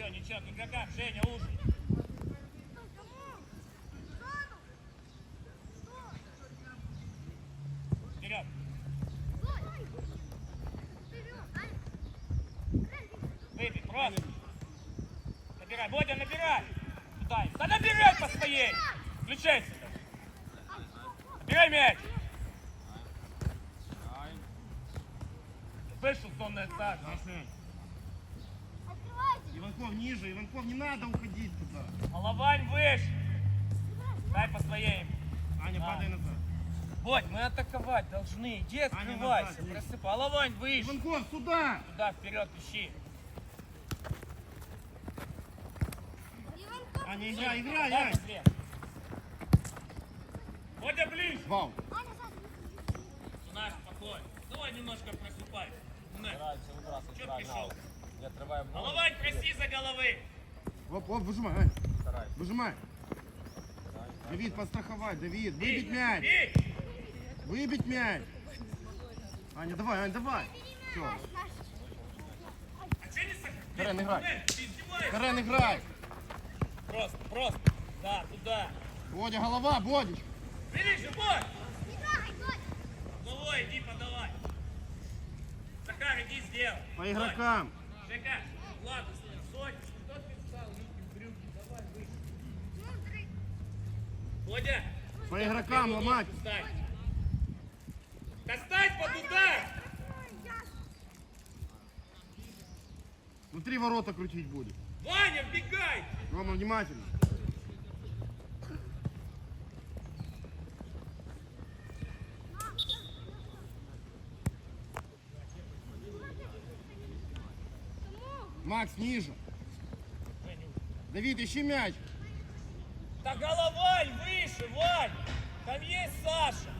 Ничего, ничего, игрокам, Женя, уже. Вперед. Выбей, просто. Набирай, Бодя, набирай. Туда. Да набирай по. Включайся. Набирай мяч. Вышел сонная атака. Атаковать должны. Иди Аня, открывайся. есть. Просыпай. Головань выше. Иванков, сюда! Туда, вперед, ищи. Аня, играй, играй, Дай Ань. быстрее. Бодя, ближе. Вау. Наш, спокойно. Давай немножко просыпай. На. Стараемся выбрасывать Чё правильно. пришёл? Не отрываем ноги. Головань, проси за головы. Оп, оп, выжимай, Ань. Старайся. Выжимай. Давид, подстраховать, Давид. Выбить мяч. бей. Выбить мяч. Аня, давай, Ань, давай. Все. А че не сохраняешь? Карен, играй. Карен, играй. Просто, просто. Да, туда. Бодя, голова, Бодич. Ближе, бой. Головой иди подавай. Захар, иди сделай. По игрокам. Жека, ладно, Сонь, кто ты встал, руки в брюки, давай выше. Бодя, По игрокам ломать. встань. Достать под удар! Внутри ворота крутить будет. Ваня, вбегай! Рома, внимательно. Макс, ниже. Давид, ищи мяч. Да головой выше, Вань! Там есть Саша!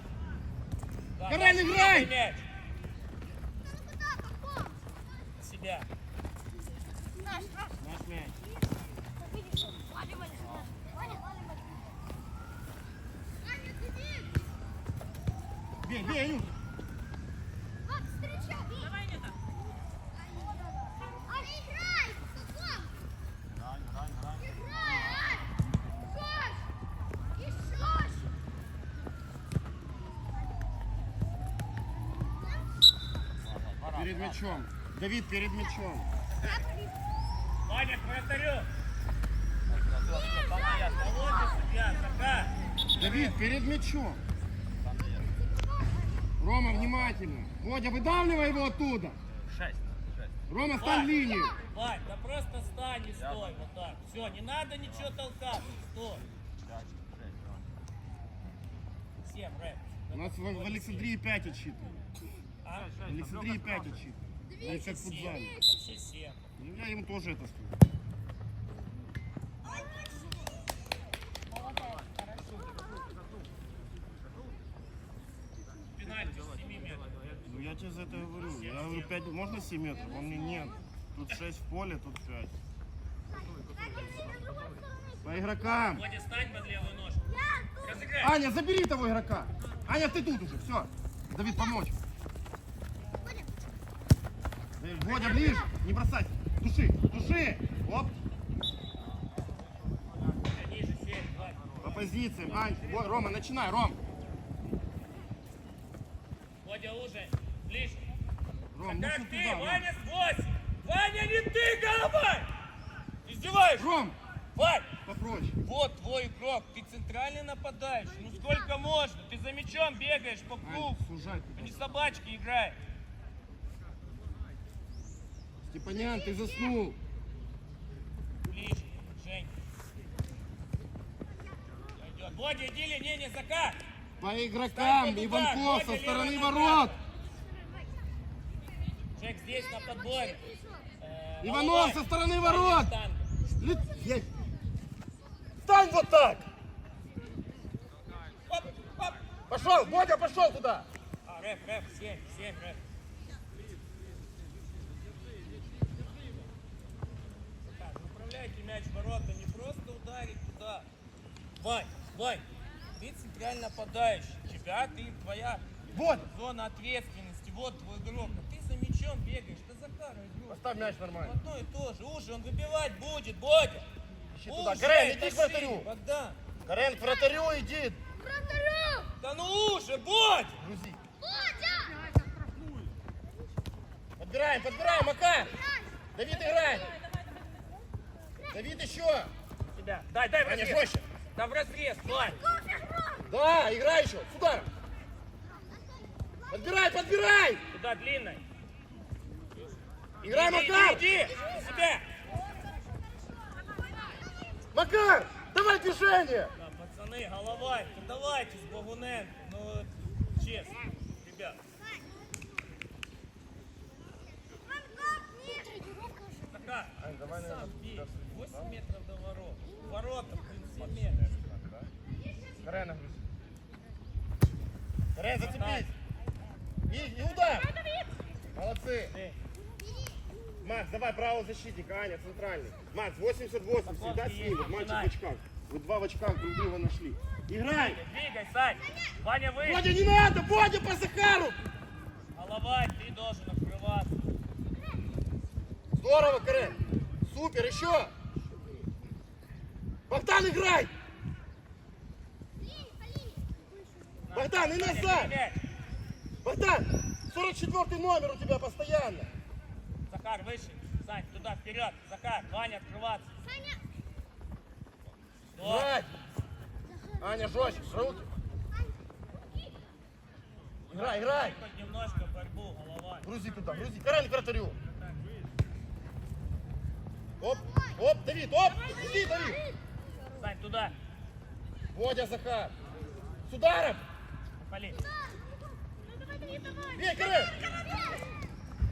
Да, Карен, играй! мяч. Себя. Наш мяч. Бей, бей, Анюта. Грань, мячом. Давид, перед мячом. Ваня, к вратарю! Давид, перед мячом. Рома, внимательно. Водя, выдавливай его оттуда. Шесть. Рома, стань линию. Вань, да просто встань и стой вот так. Все, не надо ничего толкаться, стой. Пять. Всем, рэп. У нас в, в Александрии 5 отсчитывают. А? В Александрии 5 отсчитывают. Ну, как всем. Ну, я ему тоже это скажу. Пенальти с 7 метров. Ну, я тебе за это говорю. Я говорю, 5, можно 7 метров? Он мне нет. Тут 6 в поле, тут 5. По игрокам. Водя, стань под левую ножку. Разыграй. Аня, забери того игрока. Аня, ты тут уже, все. Давид, помочь. Водя, ближе. Не бросать. Души, души. Оп. Водя, Ниже, 7, Вань. По позициям. Ань, Во- Рома, начинай, Ром. Водя уже. Ближе. Ром, ну Как ты, туда. Ваня, с 8. Ваня, не ты, головой! Издеваешься? Ром, Вань! попроще. Вот твой игрок, ты центральный нападающий. Ну сколько можно? Ты за мячом бегаешь по кругу. сужай А не собачки играй. Степанян, ты заснул. Ближе, Жень. Иди ли, не, не, закат. По игрокам. Иванков со стороны ворот. Жек здесь на подборе. Э, Иванов головой. со стороны ворот. штанга. Ли- я- Стань вот так. Оп, оп. Пошел, Бодя, пошел туда. А, рэп, рэп, 7, 7, рэп. Так, направляйте мяч в ворота, не просто ударить туда. Вань, Вань, ты центральный нападающий. Тебя, ты, твоя Вот. зона ответственности. Вот твой игрок. А ты за мячом бегаешь? Да Захар, игру. Поставь мяч В нормально. одно и то же. Уже он выбивать будет, Бодя. Ищи туда. Уже, Карен, иди к вратарю. Богдан. Карен, к вратарю иди. Да ну уже, Бодя. Грузи. Подбираем, подбираем, Макар. Давид играет. Давид еще. Тебя. Дай, дай в Аня, разрез. жестче. Да в разрез, Вань. Да, играй еще. Сюда. Подбирай, подбирай. Туда длинной. Играй, Иди, Макар. иди, иди. Себя. Макар, давай движение. Да, пацаны, головой, ну давайте с Богуненко. Ну, честно, ребят. Ань, давай, наверное, сам бей. туда сюда, 8 да? метров до ворот. Ворота, блин, 7 метров. Карена, грузи. Карен, зацепись. И, и удар. Молодцы. Макс, давай правого защитника, Аня, центральный. Макс, 88, всегда с ним, мальчик в очках. Вы два в очках друг друга нашли. Играй! Двигай, Сань. Ваня, вы. Бодя, не надо! Бодя, по Захару! Головой, ты должен открываться. Здорово, Карен! Супер, еще! Богдан, играй! Богдан, и назад! Богдан, 44 номер у тебя постоянно. Захар, выше. Сань, туда, вперед. Захар, Ваня, открываться. Вот. Играй! Аня, жестче, руки. Играй, играй! Немножко борьбу, голова. Грузи туда, грузи. Карен к вратарю. Оп, оп, Давид, оп! Иди, Давид! Сань, туда. Водя, Захар. С ударом!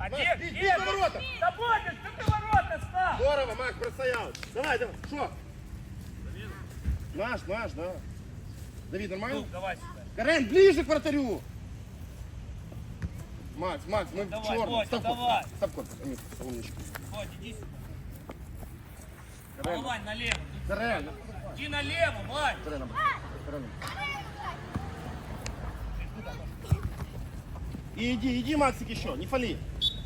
А Макс, где? бей, бей по воротам! Да Бодя, что ты ворота стал? Здорово, Макс, простоял. Давай, давай, шо? Наш, наш, да. Давид, Ну, нормально? давай сюда. Карен, ближе к вратарю! Макс, Макс, мы Давай, в черном. Бодя, Стоп, давай. стоп, стоп, Амир, умничка. Бодя, иди сюда. Карен, Вань, налево. Карен, Иди налево, Вань. И иди, иди, Максик, еще, не фали.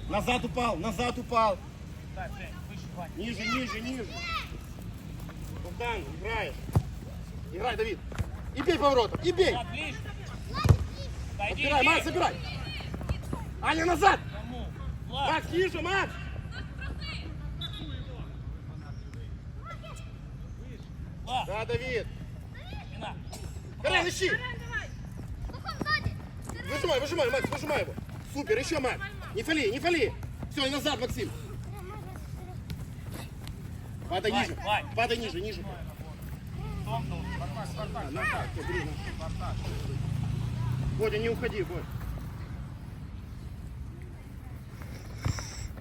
Назад упал, назад упал. Так, Жень, выше, Вань. Ниже, ниже, ниже. Богдан, играешь. Играй, Давид. И бей поворотом, и бей. Влад, ближе. Иди. Макс, забирай. Аня, назад. Макс, ниже, Макс. Влад, Да, Давид. спина. Карен, ищи. Выжимай, выжимай, Макс, выжимай его. Супер, еще, Макс. Не фали, не фали. Все, и назад, Максим. Падай Вань, ниже. Вань. Падай ниже, ниже. Бодя, не уходи, Бодь.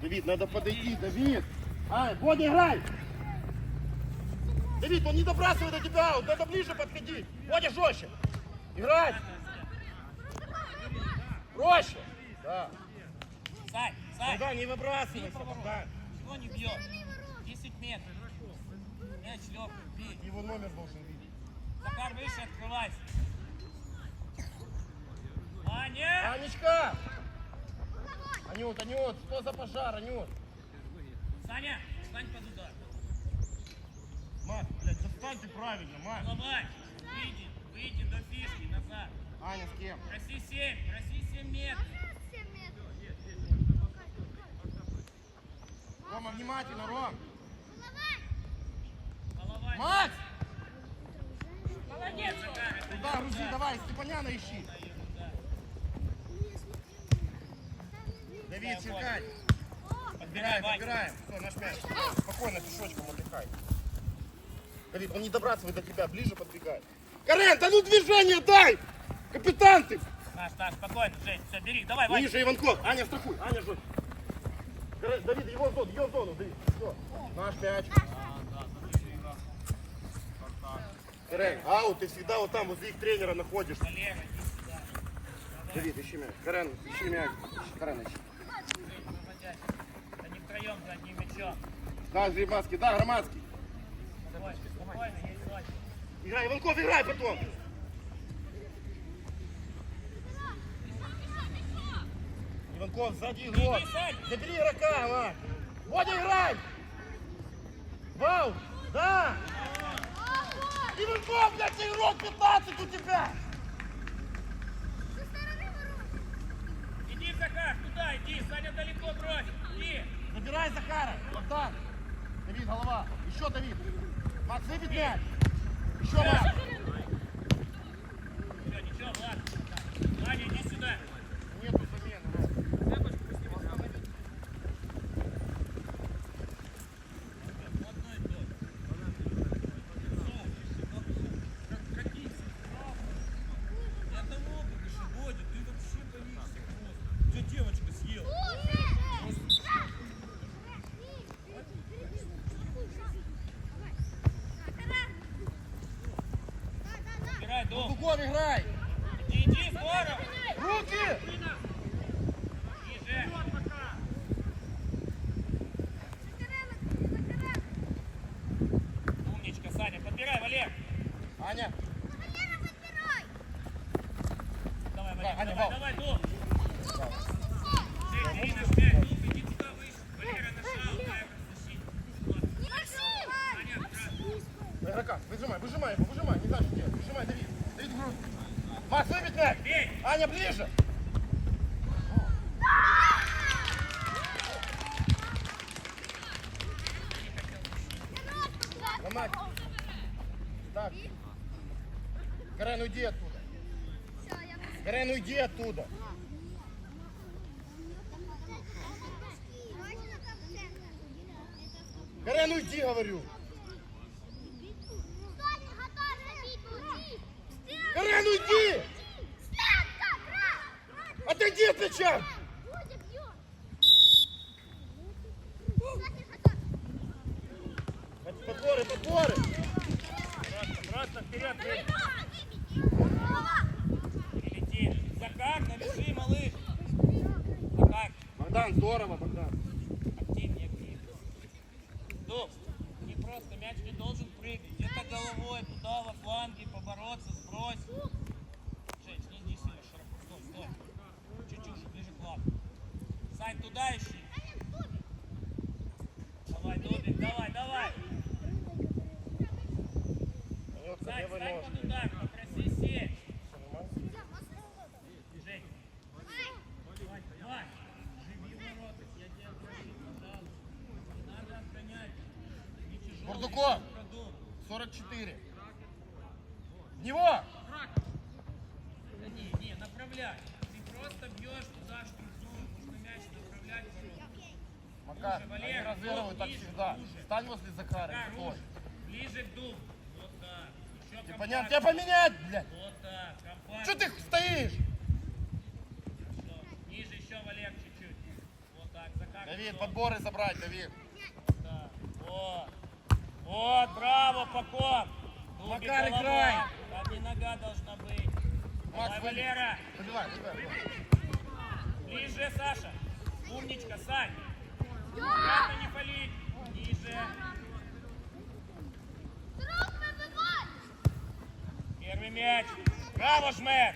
Давид, надо подойти, Давид. Ай, Бодя, играй. Давид, он не добрасывает до тебя, вот надо ближе подходить. Бодя, жестче. Играй. Проще. Да. Сань, Сань. Богдан, не выбрасывайся. Богдан. Чего не бьет? 10 метров. Мяч легкий, бей. Его номер должен видеть. Захар, выше открывайся. Ваня! Анечка! Анют, Анют, что за пожар, Анют? Саня, встань под удар. Мать, блядь, достань ты правильно, мать. Головай, выйди, выйди до фишки, назад. Аня, с кем? Проси 7, проси 7 метров. Рома, внимательно, Ром. Головай. Макс! Молодец, Туда грузи, давай, Степаняна ищи. Давид, черкай. Подбираем, подбираем. Все, наш мяч. Спокойно, пешочком Давид, он не добрасывает до тебя, ближе подбегай. Карен, да ну движение дай! Капитан ты! Наш, так, спокойно, Жень, все, бери, давай, Вань. Ниже Иванков. Аня, страхуй. Аня, жуть. Карен, Давид, его в зону, ее в зону, Давид. Все, наш мяч. Карен, аут, ты всегда вот там, возле их тренера находишься. Налево, иди сюда. Давид, ищи мяч. Карен, ищи мяч. Карен, ищи. Да не втроем за одним мячом. Да, Грибацкий, да, Громадский. Играй, Иванков, играй потом. Иванков. Сзади Сань. Забери игрока, Иван. Водя, играй! Вау! Да! И вы блядь, игрок 15 у тебя! Иди, Захар, туда иди, Саня далеко брось. Иди. Забирай Захара! Богдан! Давид, голова! Еще Давид! Макс, выбить мяч! Еще Макс! Все, ничего, ладно. Ваня, иди сюда. Нету замены. Ром. Одно и то. Это много, Водя, ты вообще боишься просто. Где девочка съела? Бурдуков, играй! Иди, здорово. Руки! Ниже. Умничка, Саня. Подбирай, Валер. Аня! Давай, Да, Валер, Аня, давай, вау. давай, дом. Жень, бери наш мяч. Дом, иди туда выше. Валера нашел, дай защитник. Саня, обратно. На игрока, выжимай, выжимай его, выжимай, не знаю, что делать. Выжимай, Давид. Давид в грудь. Макс, выбить мяч! Бей. Аня, ближе! Ломать. Так. Карен, уйди оттуда. Карен, уйди оттуда. Карен, уйди, говорю. Карен, уйди! Отойди от мяча! Подборы, подборы! Просто, просто вперед. Перелети. Захар, навяжи, малыш. Захар, Богдан, здорово, Богдан. активнее, активнее. Дуб, не просто, мяч не должен прыгать. Где-то головой туда, во фланге, побороться, сбрось. Жень, не иди сильно широко. Стой, стой. Чуть-чуть уже ближе к лапу. Сань, туда ищи. Давай, Дубик, давай, давай. Минутка, Сань, левый стань нож. под удар, попроси сеть. Жень, Вань, Вань, живи в воротах, я тебя прошу, пожалуйста. Не надо отгонять. Не тяжелый Бурдуков. продукт. 44. В него! Да не, не, направляй. Ты просто бьешь туда штрафную, нужно мяч направлять в ворота. Макар, Слушай, они Валера, разыгрывают так ближе, всегда. ближе. Стань возле Захара. Руж, ближе к дубу. Вот так. Еще Тебе понятно? Тебя поменять, блядь! Вот так, компактнее. Что ты стоишь? Хорошо. Ниже еще, Валер, чуть-чуть. Вот так, Захар. Давид, подборы забрать, Давид. Да. Вот. Вот, браво. Дубик, Макар, играй. Там не нога должна быть. Давай, Макс, Валера. Забивай, забивай. Ближе, Саша. Умничка, Сань. Обратно не палить. Первый мяч. Браво, Жмер.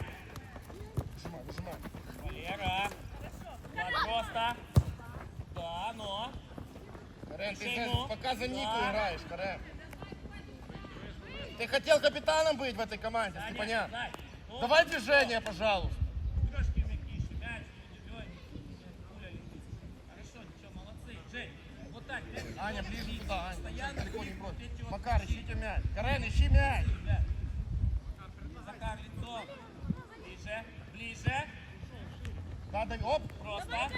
Выжимай, выжимай. Валера. Да, но. Карен, ты ему. пока за Нику Да. играешь, Карен. Ты хотел капитаном быть в этой команде, Да, дай. Ну, Давай движение, пожалуйста. Трошки мягкише, мяч, идет, пуля летит. Хорошо, ничего, молодцы. Жень, вот так, мяч Аня, ближе туда, Аня. Постоянно Далеко не вот Макар, щи. ищите мяч. Карен, ищи мяч. Захар, лицо. Ближе, ближе. Надо, оп. Просто.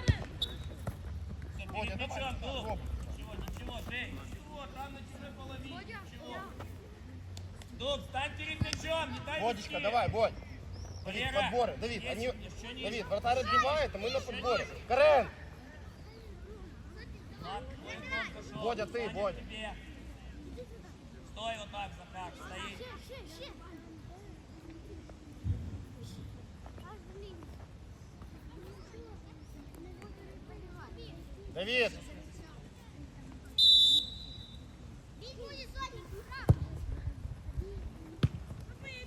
Перед давай, оп. Ничего, ничего, Жень, ничего, там на тебе половине, ничего. Дуб, стань перед мячом, не дай Водичка, мячи. давай, Водь. Давид, подборы. Давид, они... Давид, вратарь отбивает, а мы на подборе. Карен, Ладно, твой Водя, ты, тебе. Стой вот так, Захар, стоит. Давид.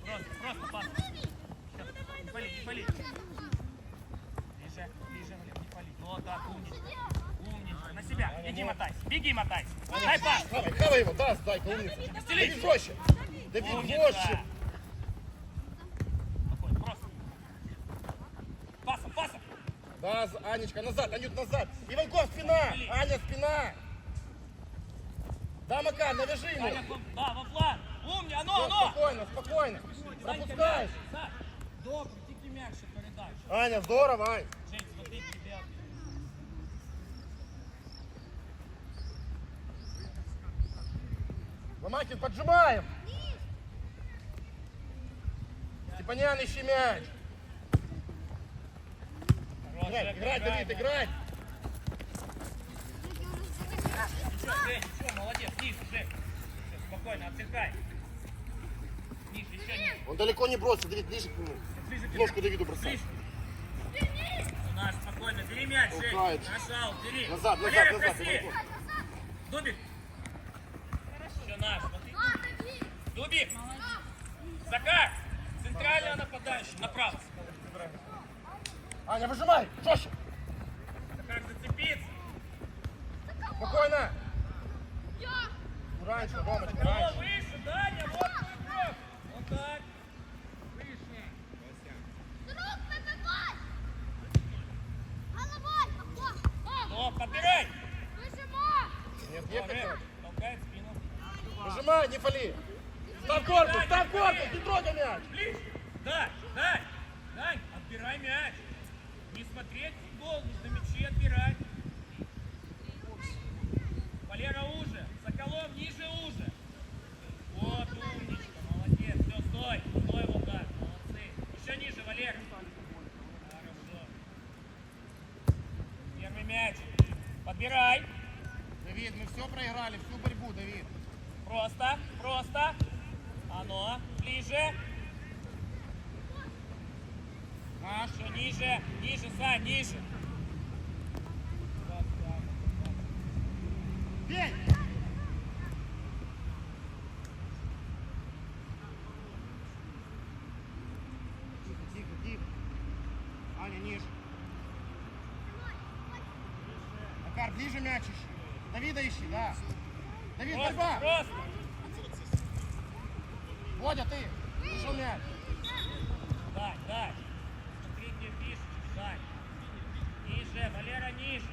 Просто, просто пас. Всё, Не пали, не пали. Ближе, ближе, Валер, не пали. Вот так, умничка. Умничка. На себя. Иди мотайся. Беги мотайся. Дай пас. Хавай, хавай его, да, дай-ка, умница. Умница. жестче. Спокойно, просто. Пасом, пасом. Да, Анечка, назад, Анют, назад. Иванков, спина. Аня, спина. Да, Макар, навяжи ему. Флан- да, во фланг. Умни, оно, оно. спокойно, спокойно. Пропускаешь. Добре, тільки м'якше передай. Аня, здорово, Ань. Жень, смотри, тебя. Ломакин, поджимаем. Степанян, ищи мяч. Играть, играть, Давид, играть. Ничего, Жень, ничего, молодец. Жень. Всё, Спокойно, отдыхай. Ниже, еще ниже. Он далеко не бросит, Давид, ближе к нему. Ножку Давиду бросай. Ближе. Наш, спокойно, бери мяч, Жень. Нажал, бери. Назад, назад, Валера, назад. Дубик. Еще наш, смотри. Дубик. Закар. Центрального нападающего. Направо. Аня, выжимай, жестче. Закар зацепиться. Спокойно. Раньше, Ромочка, раньше. выше, Даня, вот твой игрок. Вот так. Выше. О, подбирай. Нет, О, ехать Рем, надо. толкает спину. Выжимай, не фали. Не трогай мяч. Ближе. Дай, дай. Дай, отбирай мяч. Не смотреть футбол, нужно мячи отбирать. Валера уже. Соколов ниже уже. Вот, умничка, молодец. Все, стой. Стой, Волгар. Молодцы. Еще ниже, Валера. Хорошо. Первый мяч. Подбирай. Давид, мы все проиграли, всю борьбу, Давид. Просто, просто. Наш. Еще ниже, ниже, Сань, ниже. Бей. Тихо, тихо, тихо. Аня, ниже. Макар, ближе мяч ищи. Давида ищи, да. Давид, борьба. Просто. Водя, ты. Вышел мяч. Дай, дай. Смотри, где пишешь, Сань. Ниже, Валера, ниже.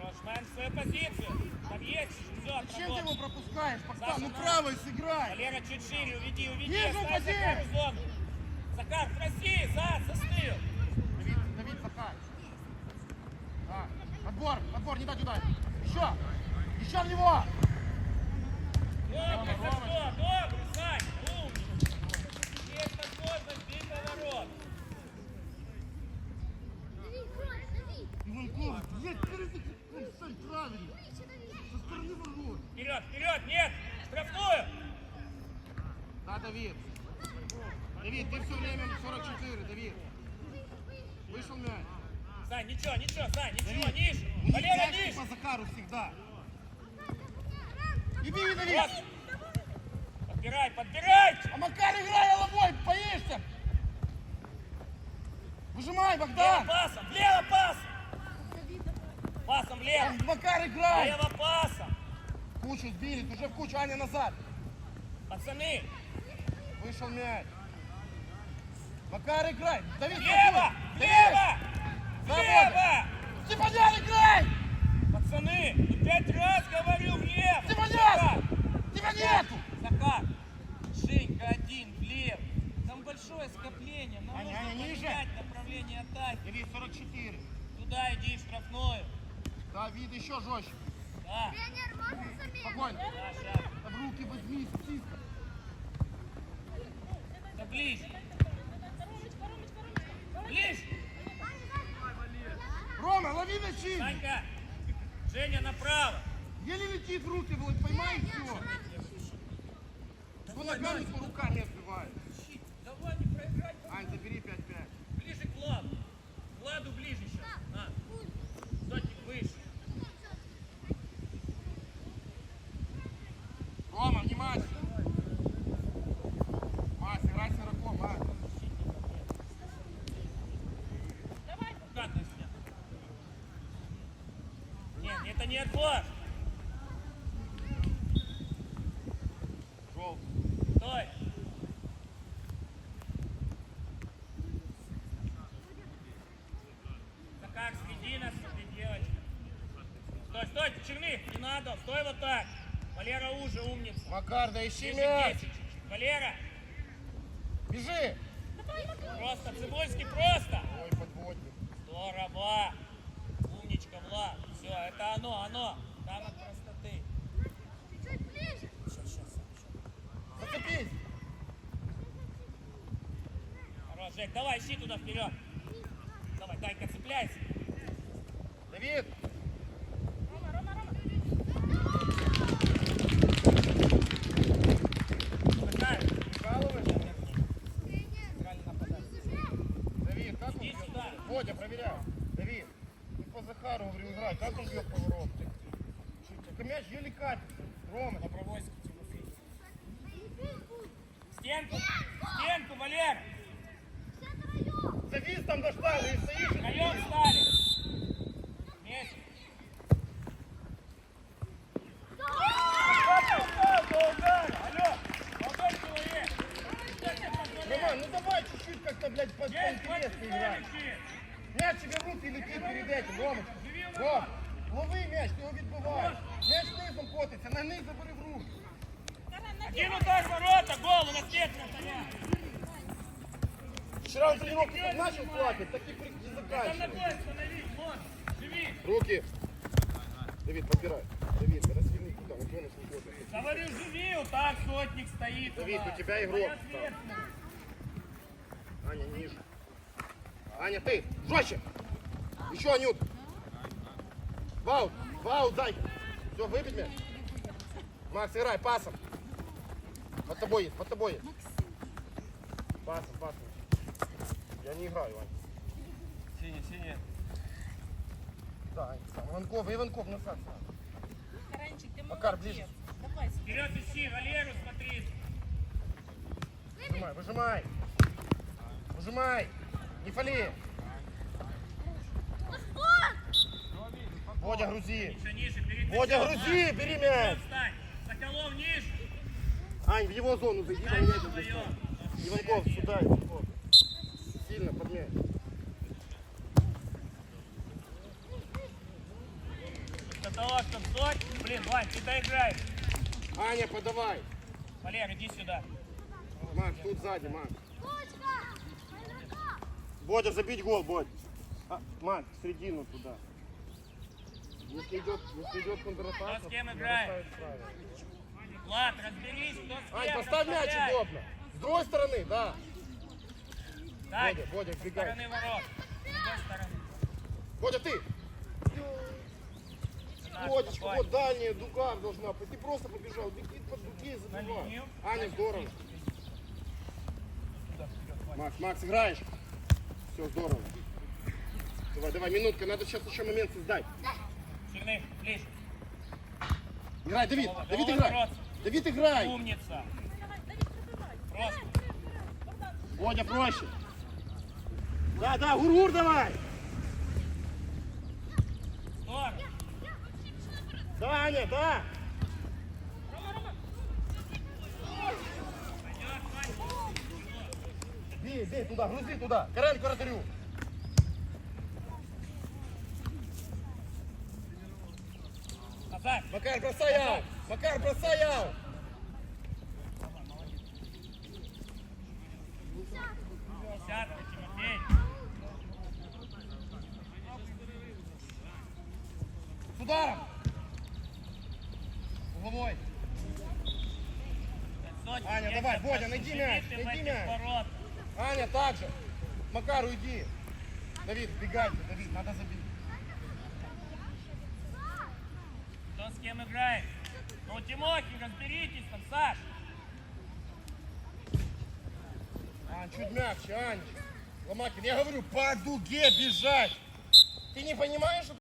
Рошмен, свою позицию. Там есть, все, Зачем ты его пропускаешь? Саша, Ну на. правой сыграй. Валера, чуть шире, уведи, уведи. Вижу, оставь. Захару зону. Захар, проси, за, застыл. Давид, Давид, Захар. Да. Подбор, подбор, не дать ударить. Еще. Еще в него. Добрый, Рома, Сашко, добрый, Сань, умный. Есть возможность, бей поворот. Иванков, блядь, перед он стань правильно. Со стороны ворот. Вперед, нет, штрафную. Да, Давид. Давид, ты все время 44, Давид. Вышел мяч. Сань, ничего, ничего, Сань, ничего, Давид, них Валера, мяч ниже. по Захару всегда. И бей, Давид. Просто. Подбирай, подбирай. А Макар, играй головой, боишься. Выжимай, Влево Богдан. пасом, влево пасом. Пасом влево. Макар, играй. Влево пасом. Кучу сбили, уже в кучу, Аня назад. Пацаны, Вышел мяч. Макар, играй. Давид, влево, влево, влево. Степанян, играй. Пацаны, ну пять раз говорю влево. Степанян. Тебя нету. Закат. Женька один влево. Там большое скопление. Нам Аня, нужно Аня, поменять направление атаки. Давид, 44. Туда иди в штрафную. Давид, еще жестче. Да, Спокойно. да, сейчас. Да в руки возьми, птица. Да ближе. Ближе. Рома, лови мячи. Санька. Женя направо. Еле летит в руки, Володь, поймай все. Его ногами по рукам не отбивает. Давай не проиграть. Ань, забери 5-5. Ближе к Владу. Владу ближе сейчас. На. Сотник выше. Это не отбор. Жол. Захар, следи нас, девочка. Стой, стой, Черных, не надо, стой вот так. Валера уже умница. Макар, да ищи мяч. Валера, Бежи. просто, Цибульский, просто. Ой, подводник. Здорово. Умничка, Влад. Все, это оно, оно. Там от простоты. Сейчас, сейчас, Зацепись. Хорош, Жек, давай, ищи туда вперед. Давай, дай-ка цепляйся. Давид. Хватай. Прикалываешься? Давид, как он Иди бьет? сюда. Водя, проверяй. Давид, ты по Захару говорю, играй. Как он бьет поворот? Мяч еле катится. Рома, Добровольский Тимофей. Стенку, стенку, Валер. завис там до штанги и стоишь. и Втроем бежишь. стали. Вместе. Алло, молодой человек. Что тебе позволяет? Роман, ну давай чуть-чуть как-то, блядь, под Есть поинтересно играть. подстрелищи. Мяч тебе в руки летит перед этим, Ромочка. Ром, лови мяч, ти його відбиваєш. Мяч низом котиться, на низ забери в руки. Один удар в ворота, гол, у нас нет вратаря. Вчера он тренировку как начал плакать, так и при- и Там заканчивает. ногой остановись, вон, живи. Руки. Давид, подбирай. Давид, разверни туда, на бонус не ходит. Говорю, живи, вот так сотник стоит. Давид, у тебя игрок. Аня, ниже. Аня, ты, жестче. Еще, Анют. Вау, вау, дай. Все, выбить мяч. Макс, играй, пасом. Под тобой есть, под тобой есть. Пасом, пасом. Я не играю, Ань. Синий, синий. Да. Иванков, Иванков, назад сам. Таранчик, ты Макар, молодец. ближе. Давай, Вперед ищи, Валеру смотри. Выжимай, выжимай. Выжимай. Не фали. Водя, грузи. Водя, грузи, бери мяч. встань. Соколов ниже. Ань, в его зону зайди. Иванков, сюда, Иванков. Сильно под мяч. Для того, чтобы соть. Ты доиграешь. Аня, подавай. Валер, иди сюда. Макс, тут сзади, Макс. Бодя, забить гол, Бодь. А, Макс, в середину туда. Если идет, если идет контратака, Кто с кем играет? Влад, разберись, кто с кем. Ань, поставь мяч расставляй. удобно. С другой стороны, да. Так, Бодя, Бодя, с вбегай. стороны ворот. С другой стороны. Бодя, ты. Спокойно. вот дальняя дуга должна быть. Ты просто побежал, беги под дуги и забивай. Аня, здорово. Макс, Макс, играешь? Все, здорово. Давай, давай, минутка, надо сейчас еще момент создать. Черных, ближе. Играй, Давид, Давид, играй. Давид, играй. Умница. Просто. Бодя, проще. Да, да, гур-гур давай. Здорово. Да, Аня, да. Пойдет, Вань. Бей, бей туда, грузи туда. Карен, вратарю. Назад. Макар, бросай аут. Макар, бросай аут. Десятка, Тимофей. С ударом. Угловой. Сотник, Аня, пошли мяч, этих мяч. Аня, так же. Макар, уйди. Давид, бегайте, Давид, надо забить. Кто с кем играет? Ну, Тимохи, разберитесь там, Саш. Ань, чуть мягче, Анечка. Ломакин, я говорю, по дуге бежать. Ты не понимаешь,